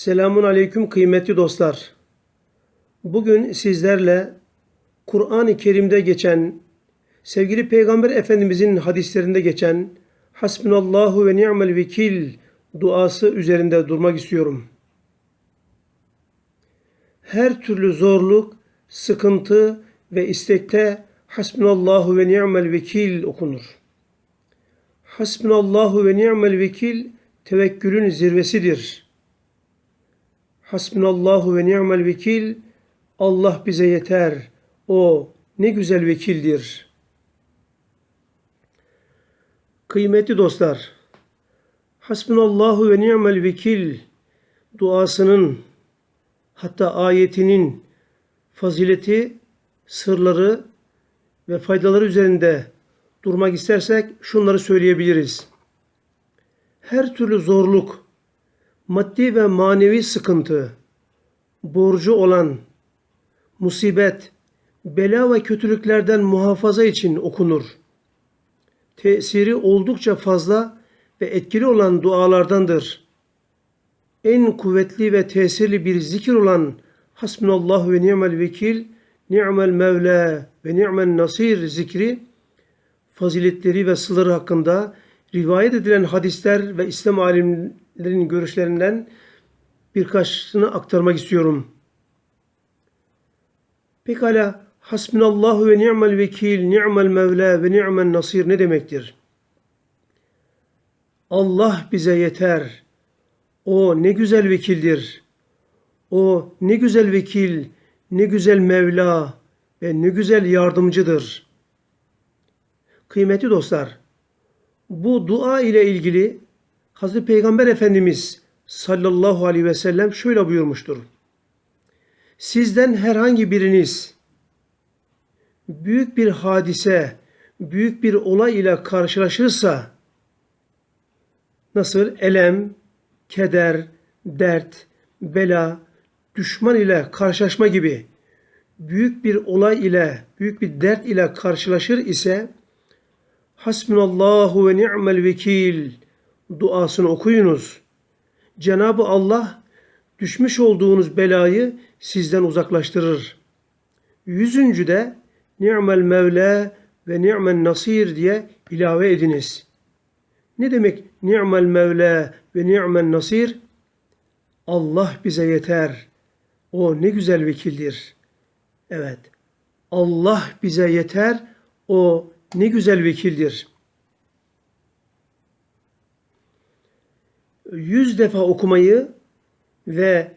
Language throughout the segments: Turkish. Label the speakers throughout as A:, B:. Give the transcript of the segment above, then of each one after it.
A: Selamun Aleyküm kıymetli dostlar. Bugün sizlerle Kur'an-ı Kerim'de geçen, sevgili Peygamber Efendimizin hadislerinde geçen Hasbunallahu ve ni'mel vekil duası üzerinde durmak istiyorum. Her türlü zorluk, sıkıntı ve istekte Hasbunallahu ve ni'mel vekil okunur. Hasbunallahu ve ni'mel vekil tevekkülün zirvesidir. Hasbunallahu ve ni'mel vekil. Allah bize yeter. O ne güzel vekildir. Kıymetli dostlar, Hasbunallahu ve ni'mel vekil duasının hatta ayetinin fazileti, sırları ve faydaları üzerinde durmak istersek şunları söyleyebiliriz. Her türlü zorluk, maddi ve manevi sıkıntı, borcu olan, musibet, bela ve kötülüklerden muhafaza için okunur. Tesiri oldukça fazla ve etkili olan dualardandır. En kuvvetli ve tesirli bir zikir olan Hasbunallahu ve ni'mel vekil, ni'mel mevla ve ni'mel nasir zikri, faziletleri ve sırları hakkında rivayet edilen hadisler ve İslam alimlerinin görüşlerinden birkaçını aktarmak istiyorum. Pekala Hasbunallahu ve ni'mel vekil, ni'mel mevla ve ni'mel nasir ne demektir? Allah bize yeter. O ne güzel vekildir. O ne güzel vekil, ne güzel Mevla ve ne güzel yardımcıdır. Kıymetli dostlar, bu dua ile ilgili Hazreti Peygamber Efendimiz sallallahu aleyhi ve sellem şöyle buyurmuştur. Sizden herhangi biriniz büyük bir hadise, büyük bir olay ile karşılaşırsa nasıl elem, keder, dert, bela, düşman ile karşılaşma gibi büyük bir olay ile, büyük bir dert ile karşılaşır ise Hasbunallahu ve ni'mel vekil duasını okuyunuz. Cenab-ı Allah düşmüş olduğunuz belayı sizden uzaklaştırır. Yüzüncü de ni'mel mevla ve ni'mel nasir diye ilave ediniz. Ne demek ni'mel mevla ve ni'mel nasir? Allah bize yeter. O ne güzel vekildir. Evet. Allah bize yeter. O ne güzel vekildir. Yüz defa okumayı ve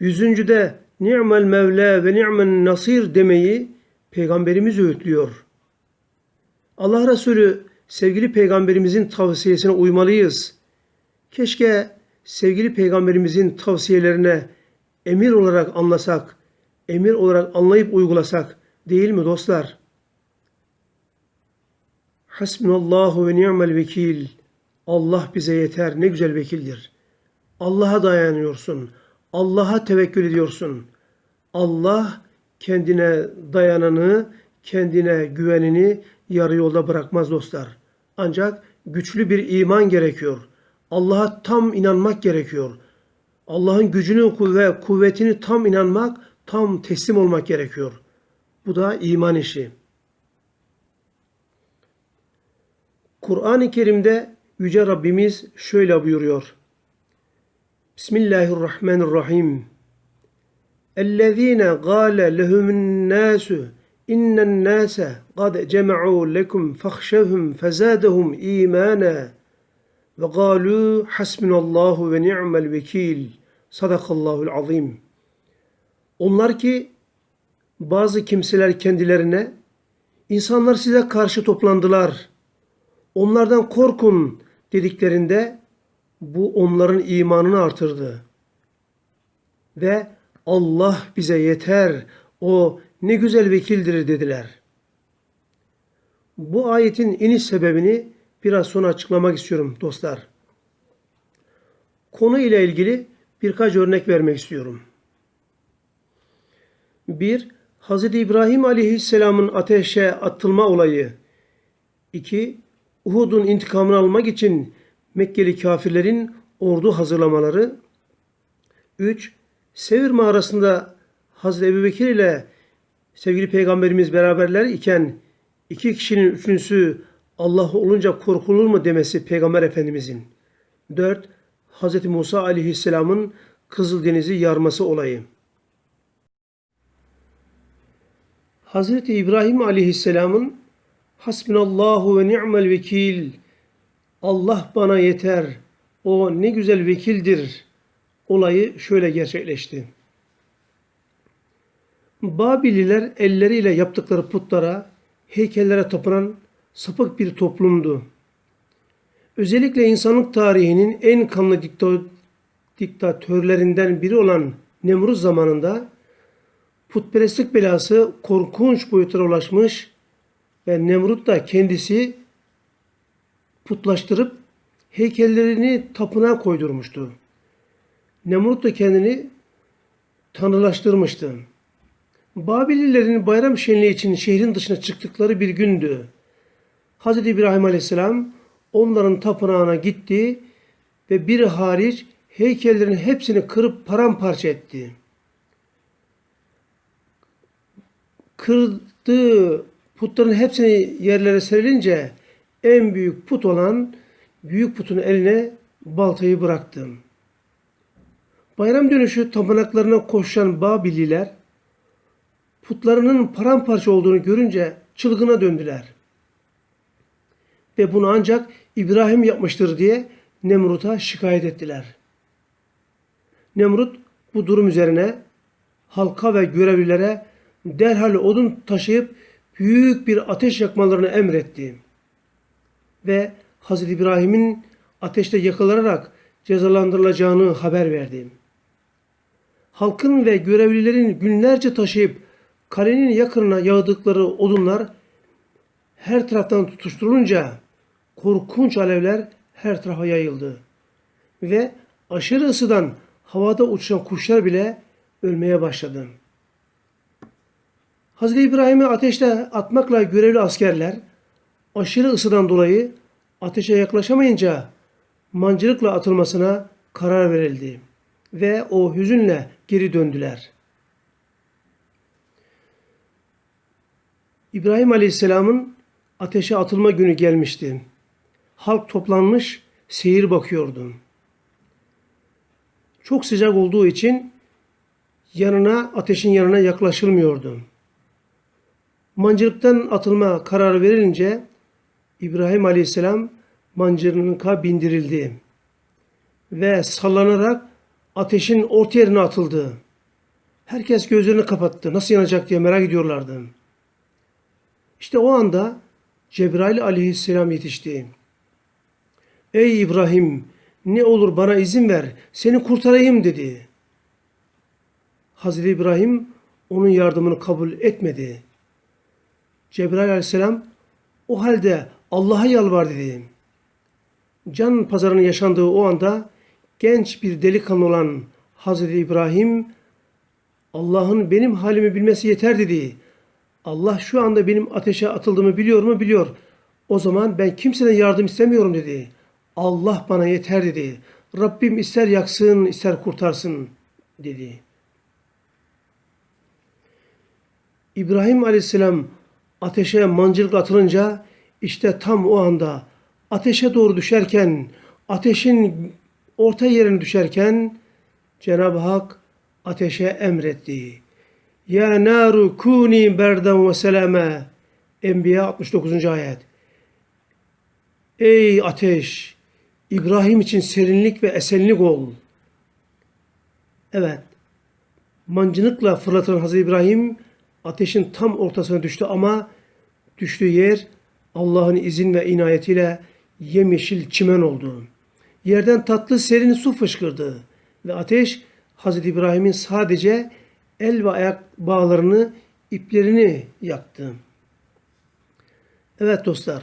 A: yüzüncüde ni'mel mevla ve ni'mel nasir demeyi Peygamberimiz öğütlüyor. Allah Resulü sevgili Peygamberimizin tavsiyesine uymalıyız. Keşke sevgili Peygamberimizin tavsiyelerine emir olarak anlasak, emir olarak anlayıp uygulasak değil mi dostlar? Hasbunallahu ve ni'mel vekil. Allah bize yeter. Ne güzel vekildir. Allah'a dayanıyorsun. Allah'a tevekkül ediyorsun. Allah kendine dayananı, kendine güvenini yarı yolda bırakmaz dostlar. Ancak güçlü bir iman gerekiyor. Allah'a tam inanmak gerekiyor. Allah'ın gücünü ve kuvvetini tam inanmak, tam teslim olmak gerekiyor. Bu da iman işi. Kur'an-ı Kerim'de Yüce Rabbimiz şöyle buyuruyor. Bismillahirrahmanirrahim. اَلَّذ۪ينَ قَالَ لَهُمُ النَّاسُ اِنَّ النَّاسَ قَدْ جَمَعُوا لَكُمْ فَخْشَوْهُمْ فَزَادَهُمْ اِيمَانًا وَقَالُوا حَسْبُنَ اللّٰهُ وَنِعْمَ الْوَكِيلِ Sadakallahul azim. Onlar ki bazı kimseler kendilerine insanlar size karşı toplandılar onlardan korkun dediklerinde bu onların imanını artırdı. Ve Allah bize yeter, o ne güzel vekildir dediler. Bu ayetin iniş sebebini biraz sonra açıklamak istiyorum dostlar. Konu ile ilgili birkaç örnek vermek istiyorum. Bir, Hz. İbrahim Aleyhisselam'ın ateşe atılma olayı. İki, Uhud'un intikamını almak için Mekkeli kafirlerin ordu hazırlamaları. 3. Sevir mağarasında Hazreti Ebubekir ile sevgili peygamberimiz beraberler iken iki kişinin üçüncüsü Allah olunca korkulur mu demesi peygamber efendimizin. 4. Hz. Musa aleyhisselamın Kızıldeniz'i yarması olayı. Hz. İbrahim aleyhisselamın Hasbinallahu ve ni'mel vekil Allah bana yeter. O ne güzel vekildir. Olayı şöyle gerçekleşti. Babililer elleriyle yaptıkları putlara, heykellere tapınan sapık bir toplumdu. Özellikle insanlık tarihinin en kanlı dikta- diktatörlerinden biri olan Nemrut zamanında putperestlik belası korkunç boyutlara ulaşmış ve Nemrut da kendisi putlaştırıp heykellerini tapınağa koydurmuştu. Nemrut da kendini tanrılaştırmıştı. Babililerin bayram şenliği için şehrin dışına çıktıkları bir gündü. Hz. İbrahim Aleyhisselam onların tapınağına gitti ve biri hariç heykellerin hepsini kırıp paramparça etti. Kırdığı putların hepsini yerlere serilince en büyük put olan büyük putun eline baltayı bıraktı. Bayram dönüşü tapınaklarına koşan Babililer putlarının paramparça olduğunu görünce çılgına döndüler. Ve bunu ancak İbrahim yapmıştır diye Nemrut'a şikayet ettiler. Nemrut bu durum üzerine halka ve görevlilere derhal odun taşıyıp büyük bir ateş yakmalarını emretti. Ve Hazreti İbrahim'in ateşte yakılarak cezalandırılacağını haber verdi. Halkın ve görevlilerin günlerce taşıyıp kalenin yakınına yağdıkları odunlar her taraftan tutuşturulunca korkunç alevler her tarafa yayıldı. Ve aşırı ısıdan havada uçan kuşlar bile ölmeye başladı. Hazreti İbrahim'i ateşte atmakla görevli askerler aşırı ısıdan dolayı ateşe yaklaşamayınca mancılıkla atılmasına karar verildi ve o hüzünle geri döndüler. İbrahim Aleyhisselam'ın ateşe atılma günü gelmişti. Halk toplanmış seyir bakıyordu. Çok sıcak olduğu için yanına ateşin yanına yaklaşılmıyordu. Mancılıktan atılma kararı verilince İbrahim Aleyhisselam mancınıka bindirildi ve sallanarak ateşin orta yerine atıldı. Herkes gözlerini kapattı. Nasıl yanacak diye merak ediyorlardı. İşte o anda Cebrail aleyhisselam yetişti. Ey İbrahim ne olur bana izin ver seni kurtarayım dedi. Hazreti İbrahim onun yardımını kabul etmedi. Cebrail aleyhisselam o halde Allah'a yalvar dedi. Can pazarının yaşandığı o anda genç bir delikanlı olan Hazreti İbrahim Allah'ın benim halimi bilmesi yeter dedi. Allah şu anda benim ateşe atıldığımı biliyor mu? Biliyor. O zaman ben kimseden yardım istemiyorum dedi. Allah bana yeter dedi. Rabbim ister yaksın, ister kurtarsın dedi. İbrahim Aleyhisselam ateşe mancılık atılınca işte tam o anda ateşe doğru düşerken, ateşin orta yerine düşerken Cenab-ı Hak ateşe emretti. Ya naru kuni berden ve selame. Enbiya 69. ayet. Ey ateş! İbrahim için serinlik ve esenlik ol. Evet. Mancınıkla fırlatılan Hazreti İbrahim ateşin tam ortasına düştü ama düştüğü yer Allah'ın izin ve inayetiyle yemyeşil çimen oldu. Yerden tatlı serin su fışkırdı ve ateş Hazreti İbrahim'in sadece el ve ayak bağlarını, iplerini yaktı. Evet dostlar,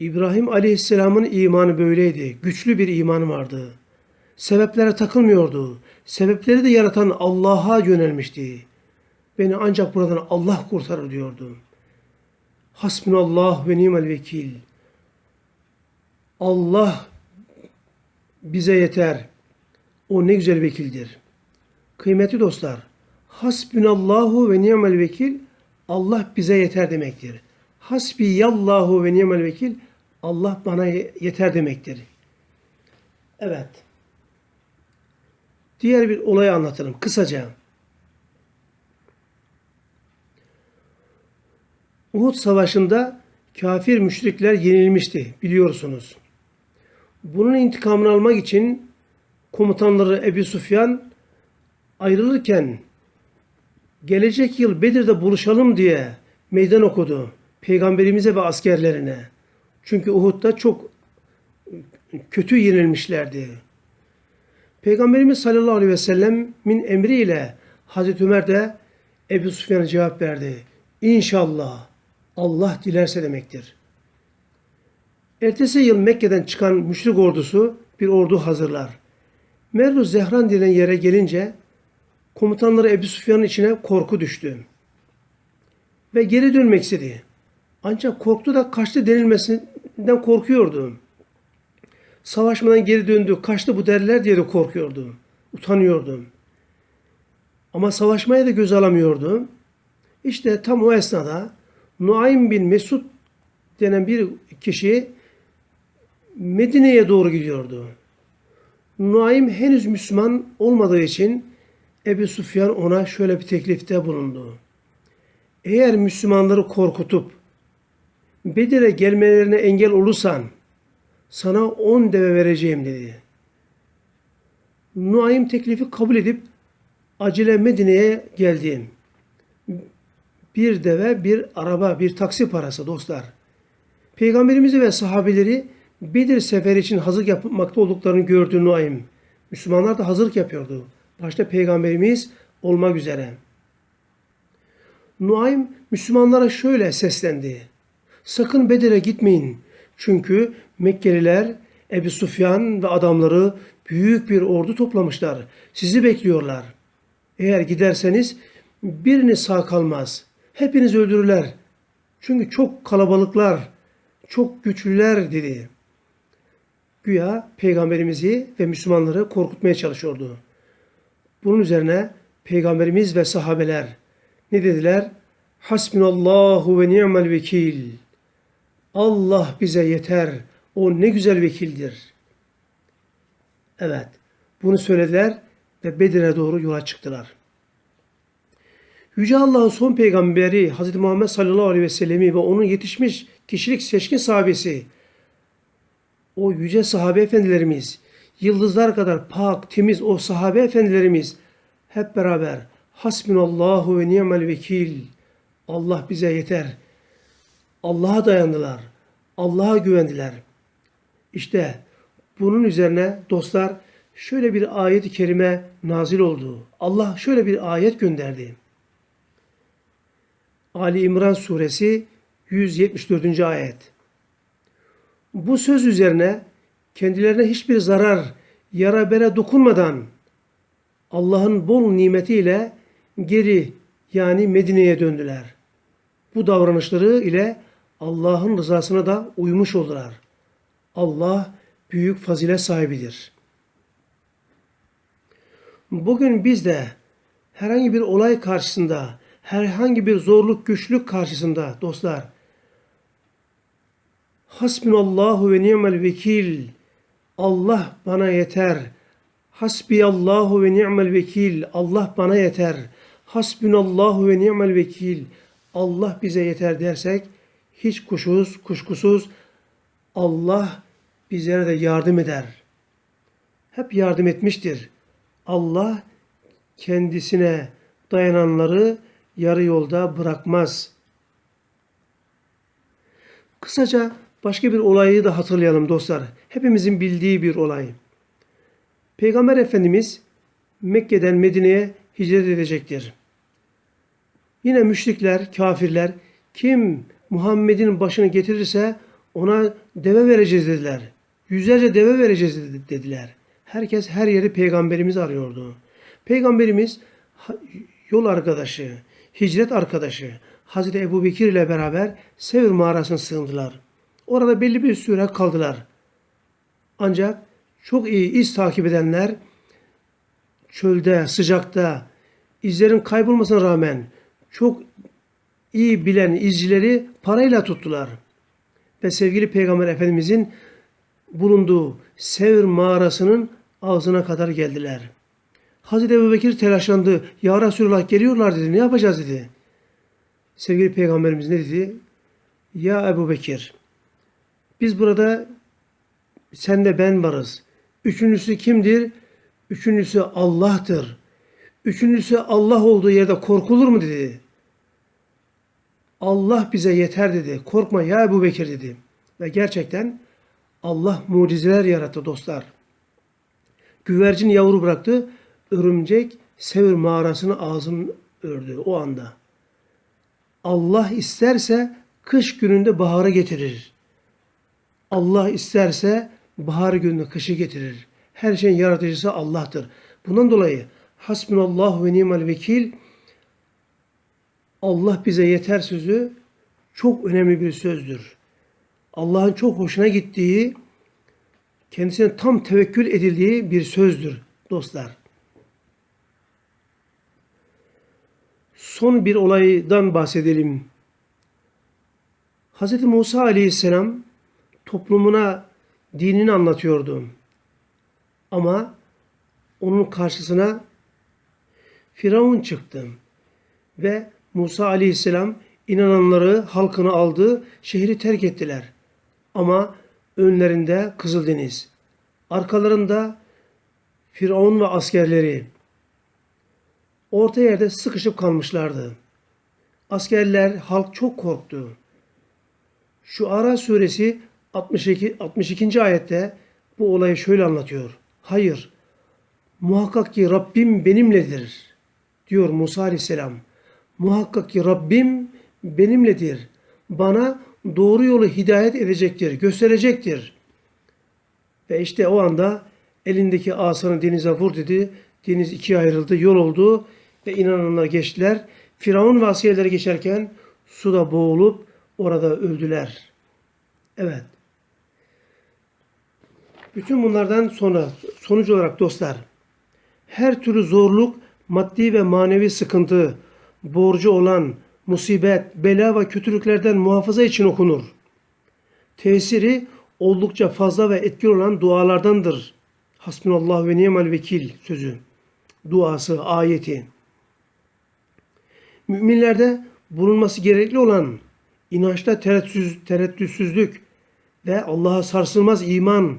A: İbrahim Aleyhisselam'ın imanı böyleydi. Güçlü bir imanı vardı. Sebeplere takılmıyordu. Sebepleri de yaratan Allah'a yönelmişti. Beni ancak buradan Allah kurtarır diyordu. Hasbunallah ve nimel vekil. Allah bize yeter. O ne güzel vekildir. Kıymetli dostlar, hasbunallahu ve ni'mel vekil Allah bize yeter demektir. Hasbiyallahu ve ni'mel vekil Allah bana yeter demektir. Evet. Diğer bir olayı anlatalım kısaca. Uhud Savaşı'nda kafir müşrikler yenilmişti biliyorsunuz. Bunun intikamını almak için komutanları Ebu Sufyan ayrılırken gelecek yıl Bedir'de buluşalım diye meydan okudu peygamberimize ve askerlerine. Çünkü Uhud'da çok kötü yenilmişlerdi. Peygamberimiz sallallahu aleyhi ve sellemin emriyle Hazreti Ömer de Ebu Süfyan'a cevap verdi. İnşallah Allah dilerse demektir. Ertesi yıl Mekke'den çıkan müşrik ordusu bir ordu hazırlar. Merlu Zehran denen yere gelince komutanları Ebu Süfyan'ın içine korku düştü. Ve geri dönmek istedi. Ancak korktu da kaçtı denilmesinden korkuyordu. Savaşmadan geri döndü, kaçtı bu derler diye de korkuyordu. Utanıyordu. Ama savaşmaya da göz alamıyordu. İşte tam o esnada Nuaym bin Mesud denen bir kişi Medine'ye doğru gidiyordu. Nuaym henüz Müslüman olmadığı için Ebu Sufyan ona şöyle bir teklifte bulundu. Eğer Müslümanları korkutup Bedir'e gelmelerine engel olursan sana on deve vereceğim dedi. Nuaym teklifi kabul edip acele Medine'ye geldi. Bir deve, bir araba, bir taksi parası dostlar. Peygamberimizi ve sahabeleri Bedir seferi için hazırlık yapmakta olduklarını gördü Nuaym. Müslümanlar da hazırlık yapıyordu. Başta Peygamberimiz olmak üzere. Nuaym Müslümanlara şöyle seslendi. Sakın Bedir'e gitmeyin. Çünkü Mekkeliler Ebu Sufyan ve adamları büyük bir ordu toplamışlar. Sizi bekliyorlar. Eğer giderseniz biriniz sağ kalmaz. Hepiniz öldürürler. Çünkü çok kalabalıklar, çok güçlüler dedi. Güya peygamberimizi ve Müslümanları korkutmaya çalışıyordu. Bunun üzerine peygamberimiz ve sahabeler ne dediler? Hasbunallahu ve ni'mel vekil. Allah bize yeter. O ne güzel vekildir. Evet. Bunu söylediler ve Bedir'e doğru yola çıktılar. Yüce Allah'ın son peygamberi Hz. Muhammed sallallahu aleyhi ve sellemi ve onun yetişmiş kişilik seçkin sahabesi o yüce sahabe efendilerimiz, yıldızlar kadar pak, temiz o sahabe efendilerimiz hep beraber Hasbunallahu ve ni'mel vekil. Allah bize yeter. Allah'a dayandılar. Allah'a güvendiler. İşte bunun üzerine dostlar şöyle bir ayet-i kerime nazil oldu. Allah şöyle bir ayet gönderdi. Ali İmran suresi 174. ayet. Bu söz üzerine kendilerine hiçbir zarar, yara bere dokunmadan Allah'ın bol nimetiyle geri yani Medine'ye döndüler. Bu davranışları ile Allah'ın rızasına da uymuş oldular. Allah büyük fazile sahibidir. Bugün biz de herhangi bir olay karşısında, herhangi bir zorluk, güçlük karşısında dostlar, Hasbunallahu ve ni'mel vekil. Allah bana yeter. Hasbiyallahu ve ni'mel vekil. Allah bana yeter. Hasbunallahu ve ni'mel vekil. Allah bize yeter dersek hiç kuşkusuz, kuşkusuz Allah bizlere de yardım eder. Hep yardım etmiştir. Allah kendisine dayananları yarı yolda bırakmaz. Kısaca başka bir olayı da hatırlayalım dostlar. Hepimizin bildiği bir olay. Peygamber Efendimiz Mekke'den Medine'ye hicret edecektir. Yine müşrikler, kafirler kim Muhammed'in başını getirirse ona deve vereceğiz dediler. Yüzlerce deve vereceğiz dediler. Herkes her yeri peygamberimiz arıyordu. Peygamberimiz yol arkadaşı, hicret arkadaşı Hazreti Ebu Bekir ile beraber Sevr mağarasına sığındılar. Orada belli bir süre kaldılar. Ancak çok iyi iz takip edenler çölde, sıcakta, izlerin kaybolmasına rağmen çok iyi bilen izcileri parayla tuttular. Ve sevgili Peygamber Efendimizin bulunduğu Sevr mağarasının ağzına kadar geldiler. Hazreti Ebu Bekir telaşlandı. Ya Resulallah geliyorlar dedi. Ne yapacağız dedi. Sevgili Peygamberimiz ne dedi? Ya Ebu Bekir biz burada sen de ben varız. Üçüncüsü kimdir? Üçüncüsü Allah'tır. Üçüncüsü Allah olduğu yerde korkulur mu dedi. Allah bize yeter dedi. Korkma ya Ebu Bekir dedi. Ve gerçekten Allah mucizeler yarattı dostlar. Güvercin yavru bıraktı. Örümcek Sevr mağarasını ağzını ördü o anda. Allah isterse kış gününde baharı getirir. Allah isterse bahar gününde kışı getirir. Her şeyin yaratıcısı Allah'tır. Bundan dolayı hasbunallah ve ni'mel vekil Allah bize yeter sözü çok önemli bir sözdür. Allah'ın çok hoşuna gittiği, kendisine tam tevekkül edildiği bir sözdür dostlar. Son bir olaydan bahsedelim. Hz. Musa aleyhisselam toplumuna dinini anlatıyordu. Ama onun karşısına Firavun çıktı. Ve Musa aleyhisselam inananları halkını aldı, şehri terk ettiler. Ama önlerinde Kızıldeniz, arkalarında Firavun ve askerleri orta yerde sıkışıp kalmışlardı. Askerler, halk çok korktu. Şu Ara suresi 62, 62. ayette bu olayı şöyle anlatıyor. Hayır, muhakkak ki Rabbim benimledir diyor Musa aleyhisselam. Muhakkak ki Rabbim benimledir. Bana doğru yolu hidayet edecektir, gösterecektir. Ve işte o anda elindeki asanı denize vur dedi. Deniz ikiye ayrıldı, yol oldu ve inananlar geçtiler. Firavun ve askerler geçerken suda boğulup orada öldüler. Evet. Bütün bunlardan sonra sonuç olarak dostlar her türlü zorluk, maddi ve manevi sıkıntı, borcu olan, musibet, bela ve kötülüklerden muhafaza için okunur. Tesiri oldukça fazla ve etkili olan dualardandır. Hasbunallah ve ni'mel vekil sözü, duası, ayeti. Müminlerde bulunması gerekli olan inançta tereddütsüz, tereddütsüzlük ve Allah'a sarsılmaz iman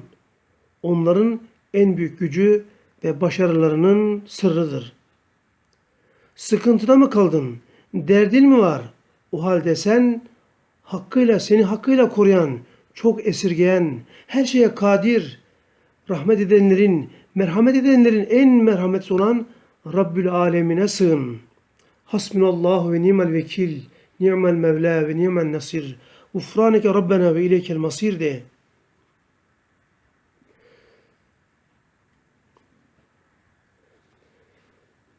A: onların en büyük gücü ve başarılarının sırrıdır. Sıkıntıda mı kaldın? Derdin mi var? O halde sen hakkıyla seni hakkıyla koruyan, çok esirgeyen, her şeye kadir, rahmet edenlerin, merhamet edenlerin en merhametli olan Rabbül Alemine sığın. Hasbunallahu ve ni'mel vekil, ni'mel mevla ve ni'mel nasir. Ufraneke Rabbena ve ileykel masir de.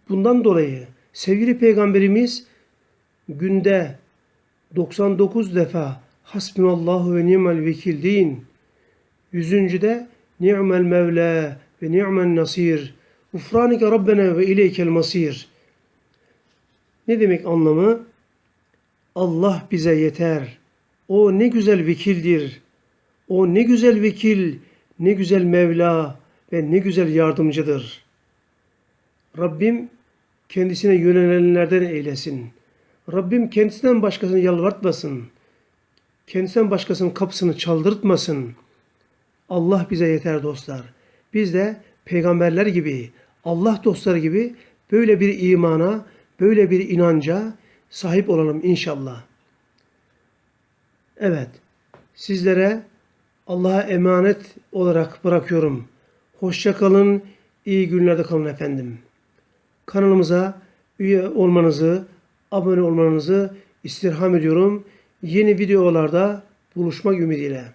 A: Bundan dolayı sevgili peygamberimiz günde 99 defa Hasbunallahu ve ni'mel vekil deyin. Yüzüncüde ni'mel mevla ve ni'mel nasir. Ufranike Rabbena ve ileykel masir. Ne demek anlamı? Allah bize yeter. O ne güzel vekildir. O ne güzel vekil, ne güzel Mevla ve ne güzel yardımcıdır. Rabbim kendisine yönelenlerden eylesin. Rabbim kendisinden başkasını yalvartmasın. Kendisinden başkasının kapısını çaldırtmasın. Allah bize yeter dostlar. Biz de peygamberler gibi, Allah dostları gibi böyle bir imana, böyle bir inanca sahip olalım inşallah. Evet, sizlere Allah'a emanet olarak bırakıyorum. Hoşça kalın, iyi günlerde kalın efendim. Kanalımıza üye olmanızı, abone olmanızı istirham ediyorum. Yeni videolarda buluşmak ümidiyle.